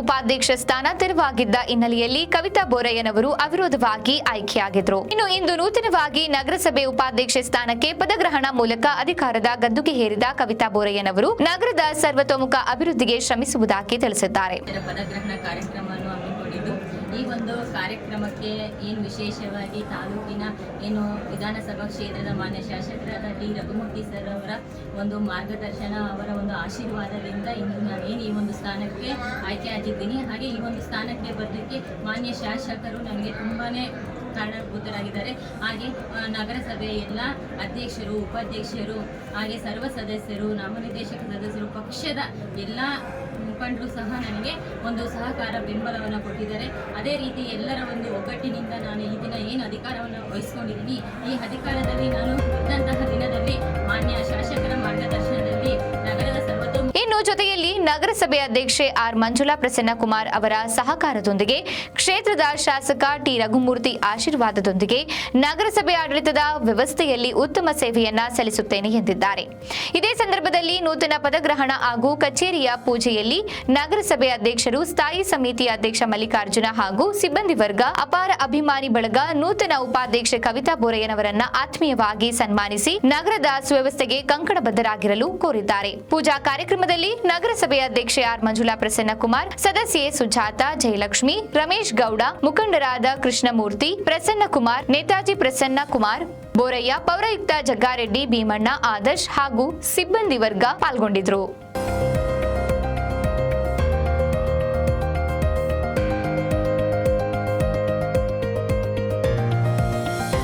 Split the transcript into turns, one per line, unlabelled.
ಉಪಾಧ್ಯಕ್ಷ ಸ್ಥಾನ ತೆರವಾಗಿದ್ದ ಹಿನ್ನೆಲೆಯಲ್ಲಿ ಕವಿತಾ ಬೋರಯ್ಯನವರು ಅವಿರೋಧವಾಗಿ ಆಯ್ಕೆಯಾಗಿದ್ರು. ಇನ್ನು ಇಂದು ನೂತನವಾಗಿ ನಗರಸಭೆ ಉಪಾಧ್ಯಕ್ಷ ಸ್ಥಾನಕ್ಕೆ ಪದಗ್ರಹಣ ಮೂಲಕ ಅಧಿಕಾರದ ಗದ್ದುಗೆ ಹೇರಿದ ಕವಿತಾ ಬೋರಯ್ಯನವರು ನಗರದ ಸರ್ವತೋಮುಖ ಅಭಿವೃದ್ಧಿಗೆ ಶ್ರಮಿಸುವುದಾಗಿ ತಿಳಿಸಿದ್ದಾರೆ.
ಈ ಒಂದು ಕಾರ್ಯಕ್ರಮಕ್ಕೆ ಏನು ವಿಶೇಷವಾಗಿ ತಾಲೂಕಿನ ಏನು ವಿಧಾನಸಭಾ ಕ್ಷೇತ್ರದ ಮಾನ್ಯ ಶಾಸಕರಾದ ಡಿ ರಘುಮೂರ್ತಿ ಸರ್ ಅವರ ಒಂದು ಮಾರ್ಗದರ್ಶನ, ಅವರ ಒಂದು ಆಶೀರ್ವಾದದಿಂದ ಇಂದು ನಾನೇನು ಈ ಒಂದು ಸ್ಥಾನಕ್ಕೆ ಆಯ್ಕೆ ಆಗಿದ್ದೀನಿ. ಹಾಗೆ ಈ ಒಂದು ಸ್ಥಾನಕ್ಕೆ ಬರಲಿಕ್ಕೆ ಮಾನ್ಯ ಶಾಸಕರು ನನಗೆ ತುಂಬಾ ಕಾರಣಭೂತರಾಗಿದ್ದಾರೆ ಹಾಗೆ ನಗರಸಭೆ ಎಲ್ಲ ಅಧ್ಯಕ್ಷರು, ಉಪಾಧ್ಯಕ್ಷರು, ಹಾಗೆ ಸರ್ವ ಸದಸ್ಯರು, ನಾಮನಿರ್ದೇಶಕ ಸದಸ್ಯರು, ಪಕ್ಷದ ಎಲ್ಲ ಮುಖಂಡರು ಸಹ ನನಗೆ ಒಂದು ಸಹಕಾರ ಬೆಂಬಲವನ್ನು ಕೊಟ್ಟಿದ್ದಾರೆ. ಅದೇ ರೀತಿ ಎಲ್ಲರ ಒಂದು ಒಗ್ಗಟ್ಟಿನಿಂದ ನಾನು ಈ ದಿನ ಏನು ಅಧಿಕಾರವನ್ನು ವಹಿಸ್ಕೊಂಡಿದ್ದೀನಿ, ಈ ಅಧಿಕಾರದಲ್ಲಿ ನಾನು
ಇನ್ನು ಜೊತೆಯಲ್ಲಿ ನಗರಸಭೆ ಅಧ್ಯಕ್ಷೆ ಆರ್ ಮಂಜುಳಾ ಪ್ರಸನ್ನ ಕುಮಾರ್ ಅವರ ಸಹಕಾರದೊಂದಿಗೆ ಕ್ಷೇತ್ರದ ಶಾಸಕ ಟಿ ರಘುಮೂರ್ತಿ ಆಶೀರ್ವಾದದೊಂದಿಗೆ ನಗರಸಭೆ ಆಡಳಿತದ ವ್ಯವಸ್ಥೆಯಲ್ಲಿ ಉತ್ತಮ ಸೇವೆಯನ್ನ ಸಲ್ಲಿಸುತ್ತೇನೆ ಎಂದಿದ್ದಾರೆ. ಇದೇ ಸಂದರ್ಭದಲ್ಲಿ ನೂತನ ಪದಗ್ರಹಣ ಹಾಗೂ ಕಚೇರಿಯ ಪೂಜೆಯಲ್ಲಿ ನಗರಸಭೆ ಅಧ್ಯಕ್ಷರು, ಸ್ಥಾಯಿ ಸಮಿತಿ ಅಧ್ಯಕ್ಷ ಮಲ್ಲಿಕಾರ್ಜುನ ಹಾಗೂ ಸಿಬ್ಬಂದಿ ವರ್ಗ, ಅಪಾರ ಅಭಿಮಾನಿ ಬಳಗ ನೂತನ ಉಪಾಧ್ಯಕ್ಷೆ ಕವಿತಾ ಬೋರಯ್ಯನವರನ್ನ ಆತ್ಮೀಯವಾಗಿ ಸನ್ಮಾನಿಸಿ ನಗರದ ಸುವ್ಯವಸ್ಥೆಗೆ ಕಂಕಣಬದ್ಧರಾಗಿರಲು ಕೋರಿದ್ದಾರೆ. ಪೂಜಾ ಕಾರ್ಯಕ್ರಮದಲ್ಲಿ ನಗರಸಭೆ ಅಧ್ಯಕ್ಷೆ ಆರ್ ಮಂಜುಳಾ ಪ್ರಸನ್ನ ಕುಮಾರ್ ಸದಸ್ಯೆ ಸುಜಾತ ಜಯಲಕ್ಷ್ಮಿ, ರಮೇಶ್ ಗೌಡ, ಮುಖಂಡರಾದ ಕೃಷ್ಣಮೂರ್ತಿ ಪ್ರಸನ್ನ ಕುಮಾರ್ ನೇತಾಜಿ ಪ್ರಸನ್ನ ಕುಮಾರ್ ಬೋರಯ್ಯ, ಪೌರಾಯುಕ್ತ ಜಗ್ಗಾರೆಡ್ಡಿ, ಭೀಮಣ್ಣ, ಆದರ್ಶ್ ಹಾಗೂ ಸಿಬ್ಬಂದಿ ವರ್ಗ ಪಾಲ್ಗೊಂಡಿದ್ರು.